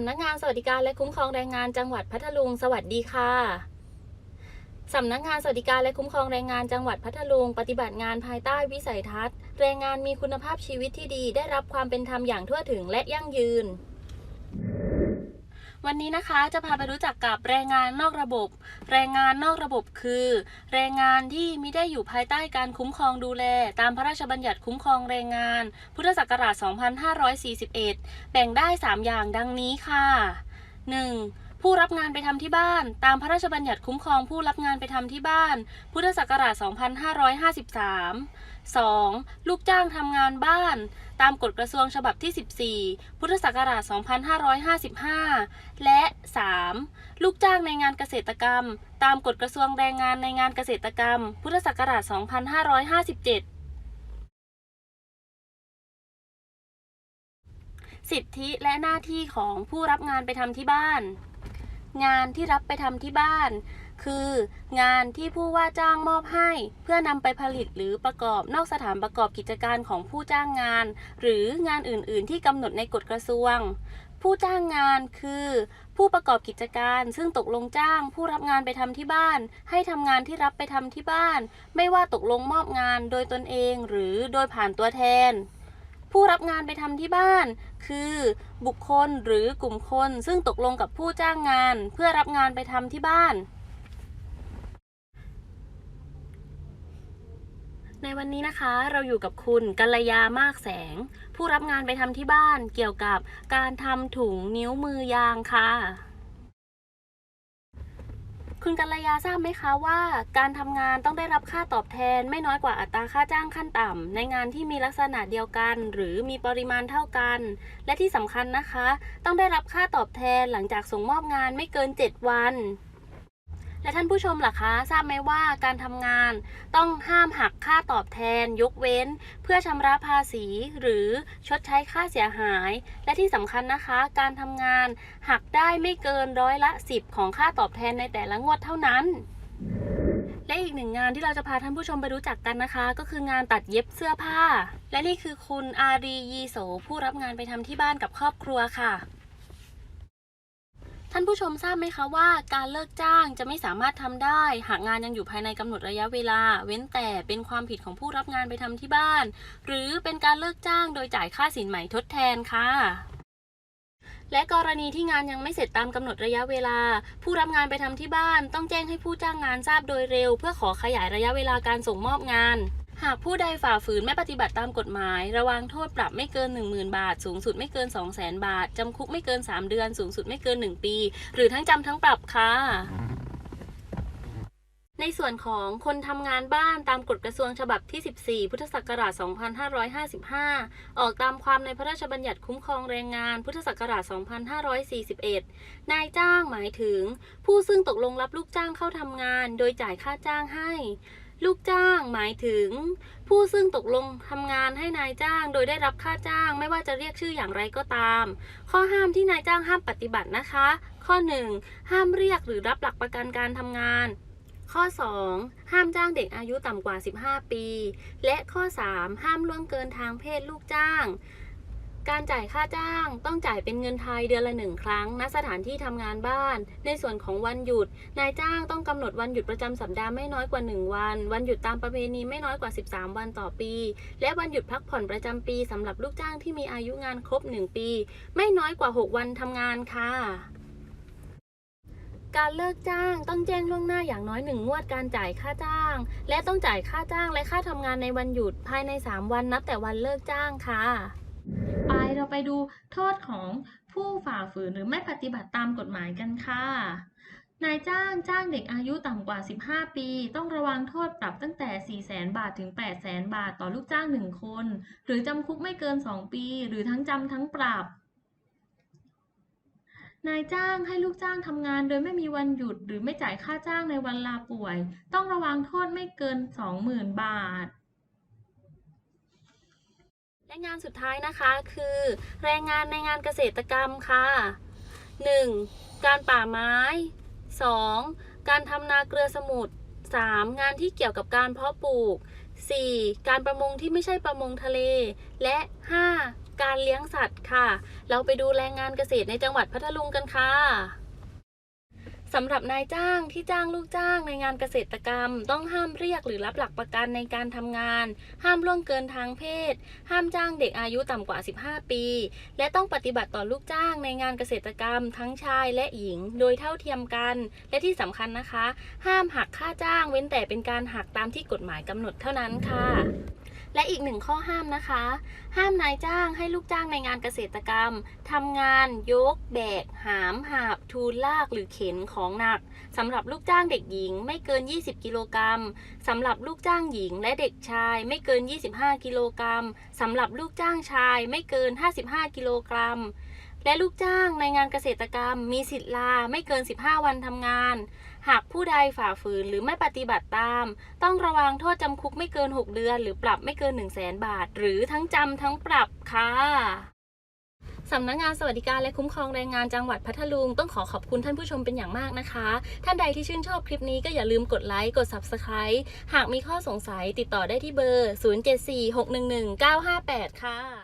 ำนักงานสวัสดิการและคุ้มครองแรงงานจังหวัดพัทลุง สวัสดีค่ะสำนักงานสวัสดิการและคุ้มครองแรงงานจังหวัดพัทลุง ปฏิบัติงานภายใต้วิสัยทัศน์ แรงงานมีคุณภาพชีวิตที่ดี ได้รับความเป็นธรรมอย่างทั่วถึงและยั่งยืน วันนี้นะคะจะพาไปรู้จักกับแรงงานนอกระบบ แรงงานนอกระบบคือ แรงงานที่มิได้อยู่ภายใต้การคุ้มครองดูแล ตามพระราชบัญญัติคุ้มครองแรงงาน พุทธศักราช 2541 แบ่งได้ 3 อย่างดังนี้ค่ะ 1. ผู้รับงานไปทำที่บ้าน ตามพระราชบัญญัติคุ้มครองผู้รับงานไปทำที่บ้าน พุทธศักราช 2553 2. ลูกจ้างทำงานบ้าน ตามกฎกระทรวงฉบับที่ 14 พุทธศักราช 2555 และ 3. ลูกจ้างในงานเกษตรกรรม ตามกฎกระทรวงแรงงานในงานเกษตรกรรม พุทธศักราช 2557สิทธิและหน้าที่ของผู้รับงานไปทำที่บ้าน งานที่รับไปทำที่บ้าน คืองานที่ผู้ว่าจ้างมอบให้ เพื่อนำไปผลิตหรือประกอบนอกสถานประกอบกิจการของผู้จ้างงาน หรืองานอื่น ๆ ที่กำหนดในกฎกระทรวง ผู้จ้างงานคือ ผู้ประกอบกิจการซึ่งตกลงจ้าง ผู้รับงานไปทำที่บ้าน ให้ทำงานที่รับไปทำที่บ้าน ไม่ว่าตกลงมอบงานโดยตนเอง หรือโดยผ่านตัวแทน ผู้รับงานไปทำที่บ้าน คือบุคคลหรือกลุ่มคน ซึ่งตกลงกับผู้จ้างงาน เพื่อรับงานไปทำที่บ้าน ในวันนี้นะคะเราอยู่กับคุณกัลยามากแสง ผู้รับงานไปทำที่บ้านเกี่ยวกับการทำถุงนิ้วมือยางค่ะ คุณกัลยาทราบไหมคะว่าการทำงานต้องได้รับค่าตอบแทนไม่น้อยกว่าอัตราค่าจ้างขั้นต่ำในงานที่มีลักษณะเดียวกัน หรือมีปริมาณเท่ากัน และที่สำคัญนะคะ ต้องได้รับค่าตอบแทนหลังจากส่งมอบงานไม่เกิน 7 วัน และท่านผู้ชมล่ะคะ ทราบไหมว่าการทำงานต้องห้ามหักค่าตอบแทน ยกเว้น เพื่อชำระภาษี หรือชดใช้ค่าเสียหาย และที่สำคัญนะคะ การทำงานหักได้ไม่เกินร้อยละ 10 ของค่าตอบแทนในแต่ละงวดเท่านั้นและอีกหนึ่งงานที่เราจะพาท่านผู้ชมไปรู้จักกันนะคะ ก็คืองานตัดเย็บเสื้อผ้า และนี่คือคุณอารียีโสผู้รับงานไปทำที่บ้านกับครอบครัวค่ะ ท่านผู้ชมทราบไหมคะว่าการเลิกจ้างจะไม่สามารถทำได้ หากงานยังอยู่ภายในกำหนดระยะเวลา เว้นแต่เป็นความผิดของผู้รับงานไปทำที่บ้าน หรือเป็นการเลิกจ้างโดยจ่ายค่าสินใหม่ทดแทนค่ะและกรณีที่งานยังไม่เสร็จตามกำหนดระยะเวลา ผู้รับงานไปทำที่บ้าน ต้องแจ้งให้ผู้จ้างงานทราบโดยเร็ว เพื่อขอขยายระยะเวลาการส่งมอบงาน หากผู้ใดฝ่าฝืนไม่ปฏิบัติตามกฎหมาย ระวังโทษปรับไม่เกิน 10,000 บาท สูงสุดไม่เกิน 200,000 บาท จำคุกไม่เกิน 3 เดือน สูงสุดไม่เกิน 1 ปี หรือทั้งจำทั้งปรับค่ะในส่วนของคนทำงานบ้านตามกฎกระทรวงฉบับที่ 14 พุทธศักราช 2555 ออกตามความในพระราชบัญญัติคุ้มครองแรงงาน พุทธศักราช 2541 นายจ้างหมายถึง ผู้ซึ่งตกลงรับลูกจ้างเข้าทำงาน โดยจ่ายค่าจ้างให้ ลูกจ้างหมายถึง ผู้ซึ่งตกลงทำงานให้นายจ้างโดยได้รับค่าจ้าง ไม่ว่าจะเรียกชื่ออย่างไรก็ตาม ข้อห้ามที่นายจ้างห้ามปฏิบัตินะคะ ข้อ 1 ห้ามเรียกหรือรับหลักประกันการทำงาน ข้อ 2 ห้ามจ้างเด็กอายุต่ำกว่า 15 ปี และข้อ 3 ห้ามล่วงเกินทางเพศลูกจ้าง การจ่ายค่าจ้างต้องจ่ายเป็นเงินไทยเดือนละหนึ่งครั้ง ณ สถานที่ทำงานบ้าน ในส่วนของวันหยุด นายจ้างต้องกำหนดวันหยุดประจำสัปดาห์ไม่น้อยกว่า 1 วัน วันหยุดตามประเพณีไม่น้อยกว่า 13 วันต่อปี และวันหยุดพักผ่อนประจำปีสำหรับลูกจ้างที่มีอายุงานครบ 1 ปี ไม่น้อยกว่า 6 วันทำงานค่ะการเลิกจ้างต้องแจ้งล่วงหน้าอย่างน้อยหนึ่งงวดการจ่ายค่าจ้าง และต้องจ่ายค่าจ้างและค่าทำงานในวันหยุดภายใน 3 วันนับแต่วันเลิกจ้างค่ะ ไปเราไปดูโทษของผู้ฝ่าฝืนหรือไม่ปฏิบัติตามกฎหมายกันค่ะ นายจ้างจ้างเด็กอายุต่ำกว่า 15 ปี ต้องระวังโทษปรับตั้งแต่ 400,000 บาทถึง 800,000 บาทต่อลูกจ้าง 1 คน หรือจำคุกไม่เกิน 2 ปี หรือทั้งจำทั้งปรับนายจ้างให้ลูกจ้างทำงานโดยไม่มีวันหยุดหรือไม่จ่ายค่าจ้างในวันลาป่วย ต้องระวังโทษไม่เกิน 20,000 บาท และงานสุดท้ายนะคะคือแรงงานในงานเกษตรกรรมค่ะ 1. การป่าไม้ 2. การทำนาเกลือสมุทร 3. งานที่เกี่ยวกับการเพาะปลูก 4. การประมงที่ไม่ใช่ประมงทะเล และ 5. การเลี้ยงสัตว์ค่ะ เราไปดูแรงงานเกษตรในจังหวัดพัทลุงกันค่ะ สำหรับนายจ้างที่จ้างลูกจ้างในงานเกษตรกรรม ต้องห้ามเรียกหรือรับหลักประกันในการทำงาน ห้ามล่วงเกินทางเพศ ห้ามจ้างเด็กอายุต่ำกว่า 15 ปี และต้องปฏิบัติต่อลูกจ้างในงานเกษตรกรรม ทั้งชายและหญิง โดยเท่าเทียมกัน และที่สำคัญนะคะ ห้ามหักค่าจ้างเว้นแต่เป็นการหักตามที่กฎหมายกำหนดเท่านั้นค่ะ และอีกหนึ่งข้อห้ามนะคะ ห้ามนายจ้างให้ลูกจ้างในงานเกษตรกรรมทำงานยก แบก หาม หาบ ทูลลากหรือเข็นของหนักสำหรับลูกจ้างเด็กหญิงไม่เกิน 20 กิโลกรัมสำหรับลูกจ้างหญิงและเด็กชายไม่เกิน 25 กิโลกรัมสำหรับลูกจ้างชายไม่เกิน 55 กิโลกรัม และลูกจ้างในงานเกษตรกรรม มีสิทธิ์ลาไม่เกิน 15 วันทำงาน หากผู้ใดฝ่าฝืนหรือไม่ปฏิบัติตาม ต้องระวังโทษจำคุกไม่เกิน 6 เดือน หรือปรับไม่เกิน 1 0 0 0 0แสนบาท หรือทั้งจำทั้งปรับค่ะสำนักงานสวัสดิการและคุ้มครองแรงงานจังหวัดพัทลุงต้องขอขอบคุณท่านผู้ชมเป็นอย่างมากนะคะ ท่านใดที่ชื่นชอบคลิปนี้ก็อย่าลืมกดไลค์ กด Subscribe หากมีข้อสงสัยติดต่อได้ที่เบอร์ 074611958 ค่ะ